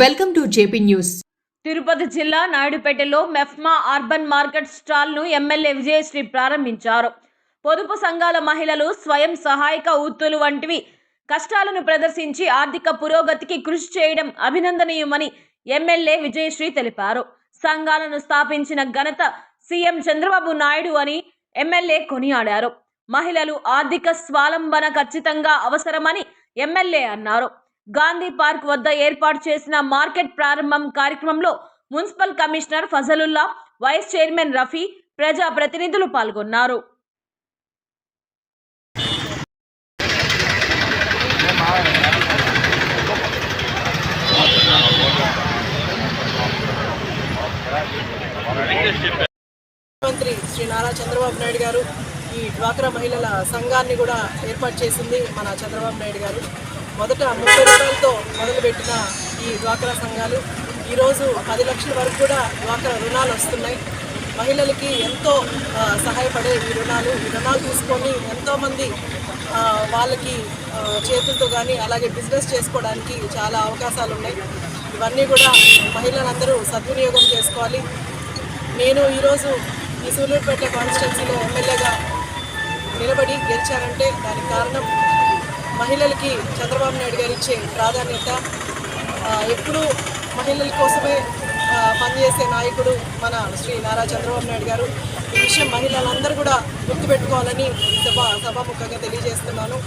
Welcome to JP news. Tirupati జిల్లా నాయుడుపేటలో MEPMA urban market స్టాల్ను ఎమ్మెల్యే విజయశ్రీ ప్రారంభించారు. పొదుపు సంఘాల మహిళలు స్వయం సహాయక ఉత్తులు వంటివి కష్టాలను ప్రదర్శించి ఆర్థిక పురోగతికి కృషి చేయడం అభినందనీయమని ఎమ్మెల్యే విజయశ్రీ తెలిపారు. సంఘాలను స్థాపించిన ఘనత సీఎం చంద్రబాబు నాయుడు అని ఎమ్మెల్యే కొనియాడారు. మహిళలు ఆర్థిక స్వాలంబన ఖచ్చితంగా అవసరమని ఎమ్మెల్యే అన్నారు. గాంధీ పార్క్ వద్ద ఏర్పాటు చేసిన మార్కెట్ ప్రారంభం కార్యక్రమంలో municipal commissioner Fazalullah vice chairman Rafi ప్రజా ప్రతినిధులు పాల్గొన్నారు. ముఖ్యమంత్రి శ్రీ నారా చంద్రబాబు నాయుడు గారు ఈ డ్వాక్రా మహిళల సంఘాన్ని కూడా ఏర్పాటు చేసింది మన చంద్రబాబు నాయుడు గారు. మొదట ముప్పై రూపాయలతో మొదలుపెట్టిన ఈ డ్వాక్రా సంఘాలు ఈరోజు పది లక్షల వరకు కూడా డ్వాక్రా రుణాలు వస్తున్నాయి. మహిళలకి ఎంతో సహాయపడే ఈ రుణాలు ఈ రుణాలు తీసుకొని ఎంతోమంది వాళ్ళకి చేతులతో కానీ అలాగే బిజినెస్ చేసుకోవడానికి చాలా అవకాశాలు ఉన్నాయి ఇవన్నీ కూడా మహిళలందరూ సద్వినియోగం చేసుకోవాలి. నేను ఈరోజు ఈ సూళ్ళూరుపేట కాన్స్టిట్యున్సీలో ఎమ్మెల్యేగా నిలబడి గెలిచానంటే దానికి కారణం మహిళలకి చంద్రబాబు నాయుడు గారు ఇచ్చే ప్రాధాన్యత ఎప్పుడూ మహిళల కోసమే పనిచేసే నాయకుడు మన శ్రీ నారా చంద్రబాబు నాయుడు గారు. ఈ విషయం మహిళలందరూ కూడా గుర్తుపెట్టుకోవాలని సభ సభాముఖంగా తెలియజేస్తున్నాను.